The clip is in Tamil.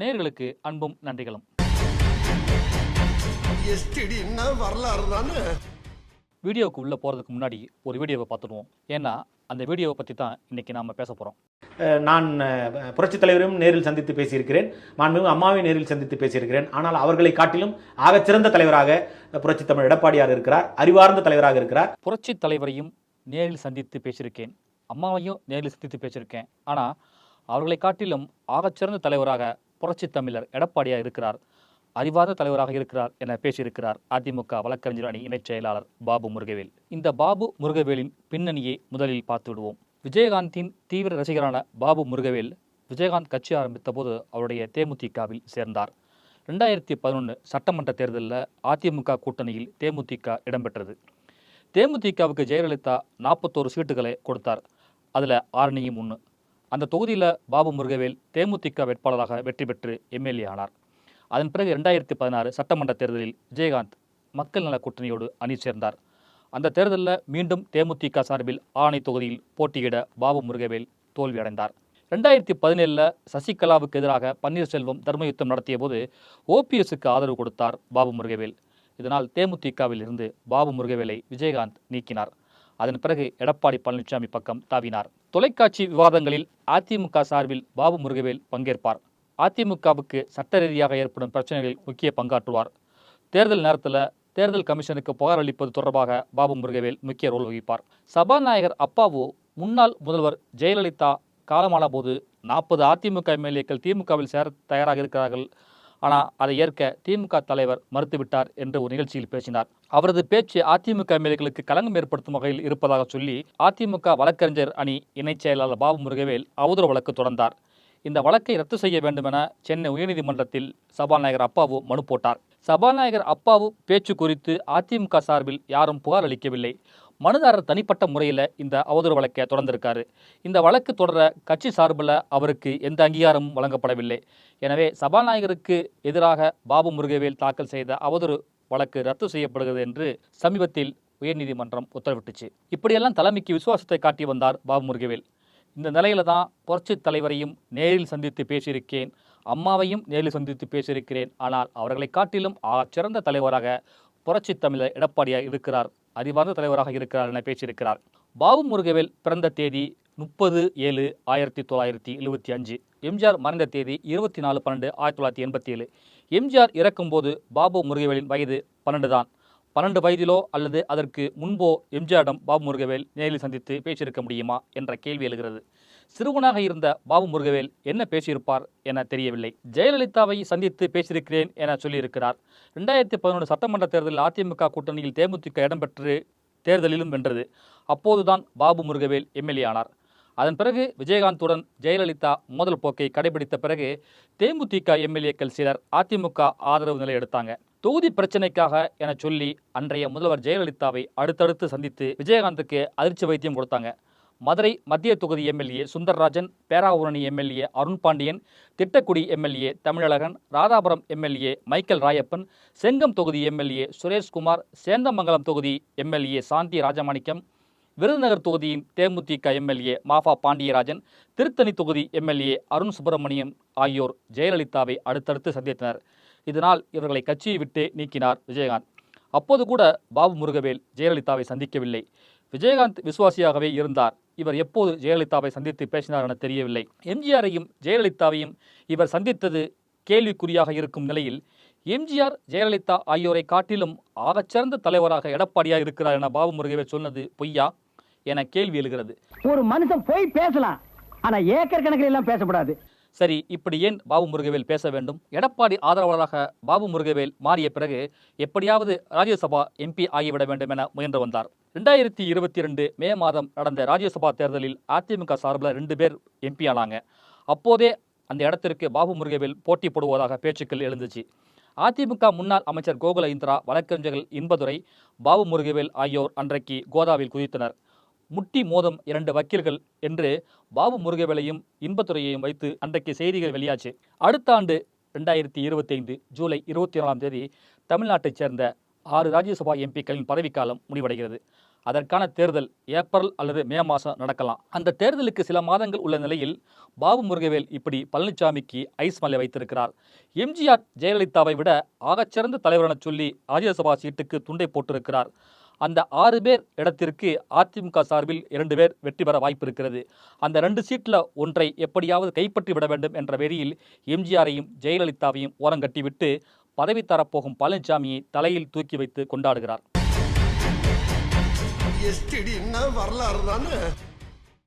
நேயர்களுக்கு அன்பும் நன்றிகளும். வரலாறு தானே? வீடியோவுக்கு உள்ளே போகிறதுக்கு முன்னாடி ஒரு வீடியோவை பார்த்துடுவோம். ஏன்னா அந்த வீடியோவை பற்றி தான் இன்றைக்கி நாம் பேச போகிறோம் நான் அஹ், புரட்சித் தலைவரையும் நேரில் சந்தித்து பேசியிருக்கிறேன். மாண்புமிகு அம்மாவையும் நேரில் சந்தித்து பேசியிருக்கிறேன். ஆனால் அவர்களை காட்டிலும் ஆகச்சிறந்த தலைவராக புரட்சித் தமிழ் எடப்பாடியார் இருக்கிறார். அறிவார்ந்த தலைவராக இருக்கிறார். புரட்சித் தலைவரையும் நேரில் சந்தித்து பேசியிருக்கேன். அம்மாவையும் நேரில் சந்தித்து பேசியிருக்கேன். ஆனால் அவர்களை காட்டிலும் ஆகச்சிறந்த தலைவராக புரட்சித் தமிழர் எடப்பாடியார் இருக்கிறார். அறிவார்ந்த தலைவராக இருக்கிறார் என பேசியிருக்கிறார் அதிமுக வழக்கறிஞர் அணி இணைச் செயலாளர் பாபு முருகவேல். இந்த பாபு முருகவேலின் பின்னணியை முதலில் பார்த்து விடுவோம் விஜயகாந்தின் தீவிர ரசிகரான பாபு முருகவேல் விஜயகாந்த் கட்சி ஆரம்பித்த போது அவருடைய தேமுதிகவில் சேர்ந்தார். ரெண்டாயிரத்தி பதினொன்று சட்டமன்ற தேர்தலில் அதிமுக கூட்டணியில் தேமுதிக இடம்பெற்றது. தேமுதிகவுக்கு ஜெயலலிதா நாற்பத்தோரு சீட்டுகளை கொடுத்தார். அதில் ஆரணியும் ஒன்று. அந்த தொகுதியில் பாபு முருகவேல் தேமுதிக வேட்பாளராக வெற்றி பெற்று எம்எல்ஏ ஆனார். அதன் பிறகு ரெண்டாயிரத்தி பதினாறு சட்டமன்ற தேர்தலில் விஜயகாந்த் மக்கள் நல கூட்டணியோடு அணி சேர்ந்தார். அந்த தேர்தலில் மீண்டும் தேமுதிக சார்பில் ஆணை தொகுதியில் போட்டியிட பாபு முருகவேல் தோல்வியடைந்தார் ரெண்டாயிரத்தி பதினேழில் சசிகலாவுக்கு எதிராக பன்னீர்செல்வம் தர்மயுத்தம் நடத்திய போது ஓபிஎஸ்க்கு ஆதரவு கொடுத்தார் பாபு முருகவேல். இதனால் தேமுதிகவில் இருந்து பாபு முருகவேலை விஜயகாந்த் நீக்கினார். அதன் பிறகு எடப்பாடி பழனிசாமி பக்கம் தாவினார். தொலைக்காட்சி விவாதங்களில் அதிமுக சார்பில் பாபு முருகவேல் பங்கேற்பார். அதிமுகவுக்கு சட்ட ரீதியாக ஏற்படும் பிரச்சனைகளில் முக்கிய பங்காற்றுவார். தேர்தல் நேரத்தில் தேர்தல் கமிஷனுக்கு புகார் அளிப்பது தொடர்பாக பாபு முருகவேல் முக்கிய ரோல் வகிப்பார். சபாநாயகர் அப்பாவு முன்னாள் முதல்வர் ஜெயலலிதா காலமான போது நாற்பது அதிமுக எம்எல்ஏக்கள் திமுகவில் சேர தயாராக இருக்கிறார்கள். ஆனால் அதை ஏற்க திமுக தலைவர் மறுத்துவிட்டார் என்று ஒரு நிகழ்ச்சியில் பேசினார். அவரது பேச்சு அதிமுக எம்எல்ஏக்களுக்கு களங்கம் ஏற்படுத்தும் வகையில் இருப்பதாக சொல்லி அதிமுக வழக்கறிஞர் அணி இணைச் செயலாளர் பாபு முருகவேல் அவதூறு வழக்கு தொடர்ந்தார். இந்த வழக்கை ரத்து செய்ய வேண்டுமென சென்னை உயர்நீதிமன்றத்தில் சபாநாயகர் அப்பாவு மனு போட்டார். சபாநாயகர் அப்பாவு பேச்சு குறித்து அதிமுக சார்பில் யாரும் புகார் அளிக்கவில்லை. மனுதாரர் தனிப்பட்ட முறையில் இந்த அவதூறு வழக்கை தொடர்ந்திருக்காரு. இந்த வழக்கு தொடர கட்சி சார்பில் அவருக்கு எந்த அங்கீகாரமும் வழங்கப்படவில்லை. எனவே சபாநாயகருக்கு எதிராக பாபு முருகவேல் தாக்கல் செய்த அவதூறு வழக்கு ரத்து செய்யப்படுகிறது என்று சமீபத்தில் உயர்நீதிமன்றம் உத்தரவிட்டுச்சு. இப்படியெல்லாம் தலைமைக்கு விசுவாசத்தை காட்டி வந்தார் பாபு முருகவேல். இந்த நிலையில தான் புரட்சித் தலைவரையும் நேரில் சந்தித்து பேசியிருக்கேன் அம்மாவையும் நேரில் சந்தித்து பேசியிருக்கிறேன். ஆனால் அவர்களை காட்டிலும் ஆ சிறந்த தலைவராக புரட்சித் தமிழர் எடப்பாடியாக இருக்கிறார். அறிவார்ந்த தலைவராக இருக்கிறார் என பேசியிருக்கிறார். பாபு முருகவேல் பிறந்த தேதி முப்பது ஏழு ஆயிரத்தி தொள்ளாயிரத்தி எழுபத்தி அஞ்சு. எம்ஜிஆர் மறைந்த தேதி இருபத்தி நாலு பன்னெண்டு ஆயிரத்தி தொள்ளாயிரத்தி எண்பத்தி ஏழு எம்ஜிஆர் இறக்கும்போது பாபு முருகவேலின் வயது பன்னெண்டு தான். பன்னெண்டு வயதிலோ அல்லது அதற்கு முன்போ எம்ஜிஆரிடம் பாபு முருகவேல் நேரில் சந்தித்து பேசியிருக்க முடியுமா என்ற கேள்வி எழுகிறது. சிறுவனாக இருந்த பாபு முருகவேல் என்ன பேசியிருப்பார் என தெரியவில்லை. ஜெயலலிதாவை சந்தித்து பேசியிருக்கிறேன் என சொல்லியிருக்கிறார். ரெண்டாயிரத்தி பதினொன்று சட்டமன்ற தேர்தலில் அதிமுக கூட்டணியில் தேமுதிக இடம்பெற்று தேர்தலிலும் வென்றது. அப்போதுதான் பாபு முருகவேல் எம்எல்ஏ ஆனார். அதன் பிறகு விஜயகாந்துடன் ஜெயலலிதா மோதல் போக்கை கடைபிடித்த பிறகு தேமுதிக எம்எல்ஏக்கள் சிலர் அதிமுக ஆதரவு நிலை எடுத்தாங்க. தொகுதி பிரச்சனைக்காக என சொல்லி அன்றைய முதல்வர் ஜெயலலிதாவை அடுத்தடுத்து சந்தித்து விஜயகாந்துக்கு அதிர்ச்சி வைத்தியம் கொடுத்தாங்க. மதுரை மத்திய தொகுதி MLA Sundarrajan Peravurani MLA Arun Pandian Thittakudi MLA Tamilazhagan Radhapuram MLA Michael Rayappan Chengam தொகுதி எம்எல்ஏ சுரேஷ்குமார் சேந்தமங்கலம் தொகுதி எம்எல்ஏ சாந்தி ராஜமாணிக்கம் விருதுநகர் தொகுதியின் தேமுதிக எம்எல்ஏ மாஃபா பாண்டியராஜன் திருத்தணி தொகுதி எம்எல்ஏ அருண் சுப்பிரமணியம் ஆகியோர் ஜெயலலிதாவை அடுத்தடுத்து சந்தித்தனர். இதனால் இவர்களை கட்சியை விட்டு நீக்கினார் விஜயகாந்த். அப்போது கூட பாபு முருகவேல் ஜெயலலிதாவை சந்திக்கவில்லை. விஜயகாந்த் விசுவாசியாகவே இருந்தார். இவர் எப்போது ஜெயலலிதாவை சந்தித்து பேசினார் என தெரியவில்லை. எம்ஜிஆரையும் ஜெயலலிதாவையும் இவர் சந்தித்தது கேள்விக்குறியாக இருக்கும் நிலையில் எம்ஜிஆர் ஜெயலலிதா ஆகியோரை காட்டிலும் ஆகச்சிறந்த தலைவராக எடப்பாடியார் இருக்கிறார் என பாபு முருகவே சொன்னது பொய்யா என கேள்வி எழுகிறது. ஒரு மனுஷன் போய் பேசலாம் ஆனா ஏக்கர் கணக்கில் எல்லாம் பேசப்படாது. சரி இப்படி ஏன் பாபு முருகவேல் பேச வேண்டும்? எடப்பாடி ஆதரவாளராக பாபு முருகவேல் மாறிய பிறகு எப்படியாவது ராஜ்யசபா எம்பி ஆகிவிட வேண்டும் என முயன்று வந்தார். ரெண்டாயிரத்தி இருபத்தி ரெண்டு மே மாதம் நடந்த ராஜ்யசபா தேர்தலில் அதிமுக சார்பில் ரெண்டு பேர் எம்பி ஆனாங்க. அப்போதே அந்த இடத்திற்கு பாபு முருகவேல் போட்டி போடுவதாக பேச்சுக்கள் எழுந்துச்சு. அதிமுக முன்னாள் அமைச்சர் கோகுல இந்திரா வழக்கறிஞர்கள் இன்பதுரை பாபு முருகவேல் ஆகியோர் அன்றைக்கு கோதாவில் குதித்தனர். முட்டி மோதம் இரண்டு வக்கீல்கள் என்று பாபு முருகவேலையும் இன்பத்துறையையும் வைத்து அன்றைக்கு செய்திகள் வெளியாச்சு. அடுத்த ஆண்டு ரெண்டாயிரத்தி இருபத்தைந்து ஜூலை இருபத்தி நாலாம் தேதி தமிழ்நாட்டைச் சேர்ந்த ஆறு ராஜ்யசபா எம்பிக்களின் பதவிக்காலம் முடிவடைகிறது. அதற்கான தேர்தல் ஏப்ரல் அல்லது மே மாதம் நடக்கலாம். அந்த தேர்தலுக்கு சில மாதங்கள் உள்ள நிலையில் பாபு முருகவேல் இப்படி பழனிசாமிக்கு ஐஸ் மலை வைத்திருக்கிறார். எம்ஜிஆர் ஜெயலலிதாவை விட ஆகச்சிறந்த தலைவர் என சொல்லி ராஜ்யசபா சீட்டுக்கு துண்டை போட்டிருக்கிறார். அந்த ஆறு பேர் இடத்திற்கு அதிமுக சார்பில் இரண்டு பேர் வெற்றி பெற வாய்ப்பு இருக்கிறது அந்த ரெண்டு சீட்டில் ஒன்றை எப்படியாவது கைப்பற்றி விட வேண்டும் என்ற வெறியில் எம்ஜிஆரையும் ஜெயலலிதாவையும் ஓரங்கட்டிவிட்டு பதவி தரப்போகும் பழனிசாமியை தலையில் தூக்கி வைத்து கொண்டாடுகிறார். வரலாறு தானே?